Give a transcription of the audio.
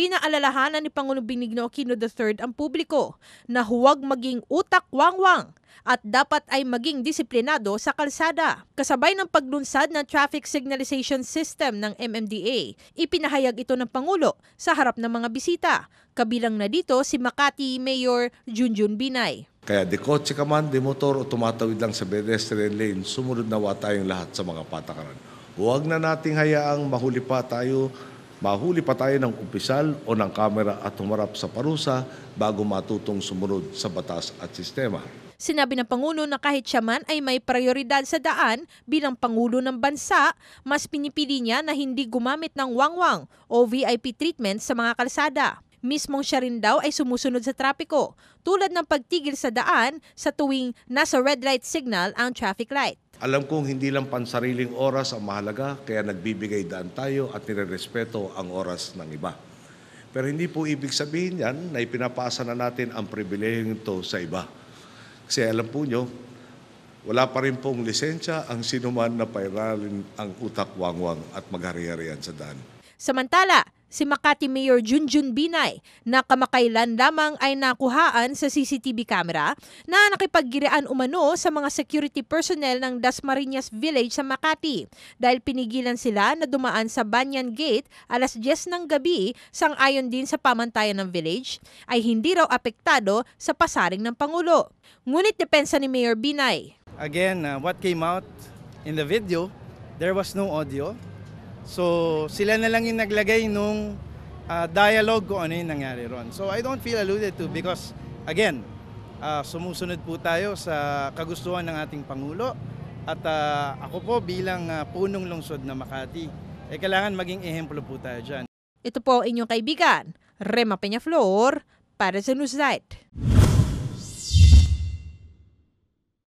Pinaalalahanan ni Pangulong Benigno Aquino III ang publiko na huwag maging utak wangwang at dapat ay maging disiplinado sa kalsada. Kasabay ng paglunsad ng traffic signalization system ng MMDA, ipinahayag ito ng Pangulo sa harap ng mga bisita. Kabilang na dito si Makati Mayor Junjun Binay. Kaya de kotse ka man, de motor o tumatawid lang sa pedestrian lane, sumunod na wa tayong lahat sa mga patakaran. Huwag na nating hayaang mahuli pa tayo, mahuli pa tayo ng umpisal o ng kamera at humarap sa parusa bago matutong sumunod sa batas at sistema. Sinabi ng Pangulo na kahit siya man ay may prioridad sa daan bilang Pangulo ng Bansa, mas pinipili niya na hindi gumamit ng wangwang o VIP treatment sa mga kalsada. Mismong siya rin daw ay sumusunod sa trapiko, tulad ng pagtigil sa daan sa tuwing nasa red light signal ang traffic light. Alam kong hindi lang pansariling oras ang mahalaga, kaya nagbibigay daan tayo at nirerespeto ang oras ng iba. Pero hindi po ibig sabihin yan na ipinapasa na natin ang pribilehiyong ito sa iba. Kasi alam po nyo, wala pa rin pong lisensya ang sinuman na pairalin ang utak wangwang at maghari-harian sa daan. Samantala, si Makati Mayor Junjun Binay na kamakailan lamang ay nakuhaan sa CCTV camera na nakipaggirian umano sa mga security personnel ng Dasmariñas Village sa Makati dahil pinigilan sila na dumaan sa Banyan Gate alas 10 ng gabi sang ayon din sa pamantayan ng village ay hindi raw apektado sa pasaring ng Pangulo. Ngunit depensa ni Mayor Binay, Again, uh, what came out in the video, there was no audio. So sila na lang yung naglagay nung uh, dialogue kung ano yung nangyari ron. So I don't feel alluded to because again, uh, sumusunod po tayo sa kagustuhan ng ating Pangulo at uh, ako po bilang uh, punong lungsod na Makati, eh kailangan maging ehemplo po tayo dyan. ito po inyong kaibigan, Rema Peñaflor, para sa Newslight.